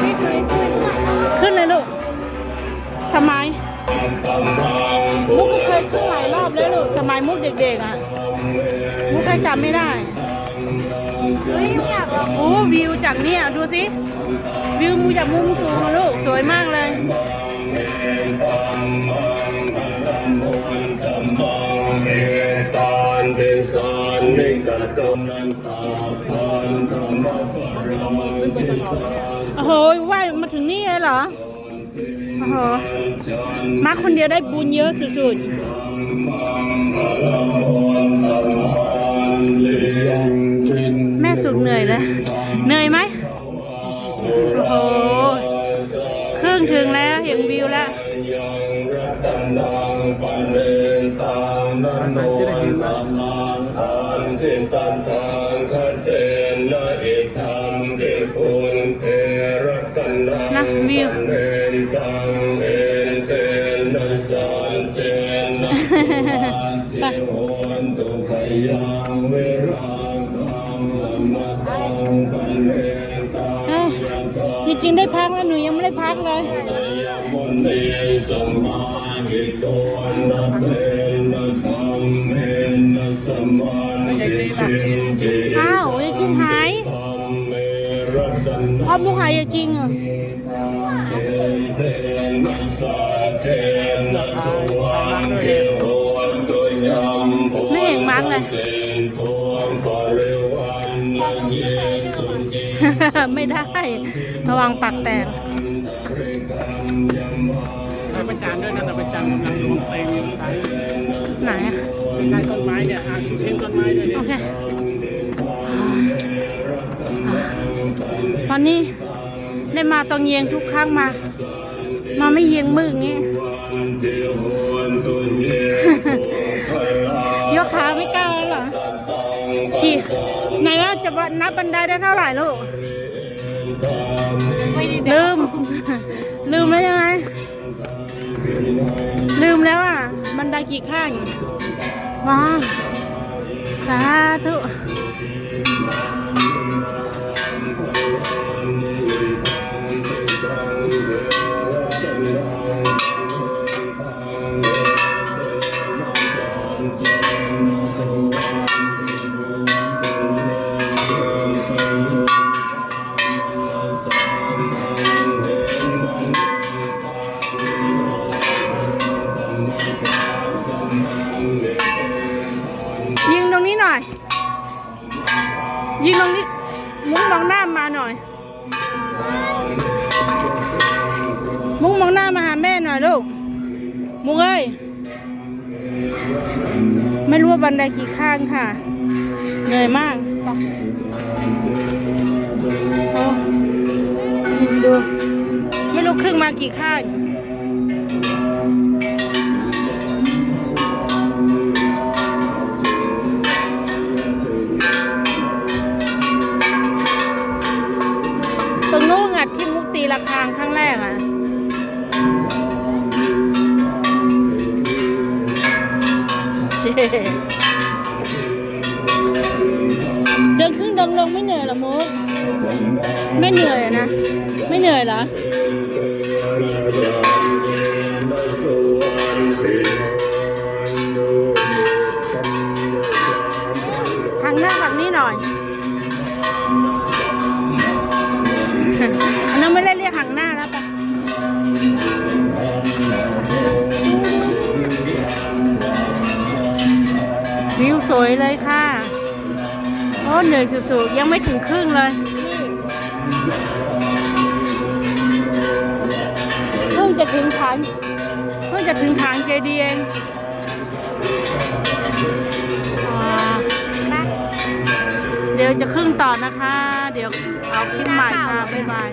ไม่เคยขึ้นขึ้นเลยลูกสมัย มุกก็เคยขึ้นหลายรอบแล้วลูกสมัยมุกเด็กๆอะ มุกแค่จำไม่ได้เฮ้ยอยากลองโอ้วิวจากเนี่ยดูสิ วิวมูจากมุมสูงอะลูกสวยมากเลยตอนเป็นสอนในกระตมนันตาพันธรรมปรมังทิตา โอ้โหว่ามาถึงนี่เลยเหรอ โอ้โห มาคนเดียวได้บุญเยอะสุดๆ แม่สุดเหนื่อยเลยเหนื่อยไหมโอ้โหครึ่งถึงแล้วเห็นวิวแล้วยังรัตนังปันเรนตามนันโนธรรมังทางคันเตนะเอธังคุณเทรัตนัง นะ วิวเนตังเอนเตนะสันเจนะสุมาติโหนตุขยังเวรังคังมัตตังปันเรตังเอ้าจริงๆได้พักแล้วหนูยังไม่ได้พักเลยยมนีสมาหิโตนะเตนะสัมเมนะสมาธิจินจิอ้าวจริงๆหายธัมเมรัตนะพ่อมุกหายจริงเหรอเไม่เห็นมั้งเลยไม่ได้ ระวังปากแตกเราไปจานด้วยนะเราไปจานกำลังรวมเต็มอยู่ซ้ายไหนอะใต้ต้นไม้เนี่ยอาชูเห็นต้นไม้ด้วยโอเนี่ยเควันนี้ได้มาตองเยียงทุกครั้งมา มาไม่เยียงมืออย่างงี้ ยกขาไม่กล้าแล้วเหรอ กี่ไหนว่าจะนับบันไดได้เท่าไหร่ลูกไม่ได้ลืม ลืมแล้วใช่ไหม ลืมแล้วอะ บันไดกี่ข้างว้าวสาธุ ยิงตรงนี้มุ้งมองหน้ามาหน่อย มุ้งมองหน้ามาหาแม่หน่อยลูก มุ้งเอ้ย ไม่รู้ว่าบันไดกี่ข้างค่ะ เหนื่อยมากไปโอ้ดู ไม่รู้ครึ่งมากี่ข้าง มุกตีระฆังครั้งแรกอะเช่เดินขึ้นดินลงไม่เหนื่อยหรอมุกไม่เหนื่อยนะ ไม่เหนื่อยเหรอทางหน้าฝั่งนี้หน่อย วิวสวยเลยค่ะ โอ้เหนื่อยสุดๆ ยังไม่ถึงครึ่งเลยเพิ่งจะถึงฐานเพิ่งจะถึงฐานเจดีย์เองเดี๋ยวจะครึ่งต่อนะคะ เดี๋ยวเอาคลิปใหม่ค่ะ บ๊ายบาย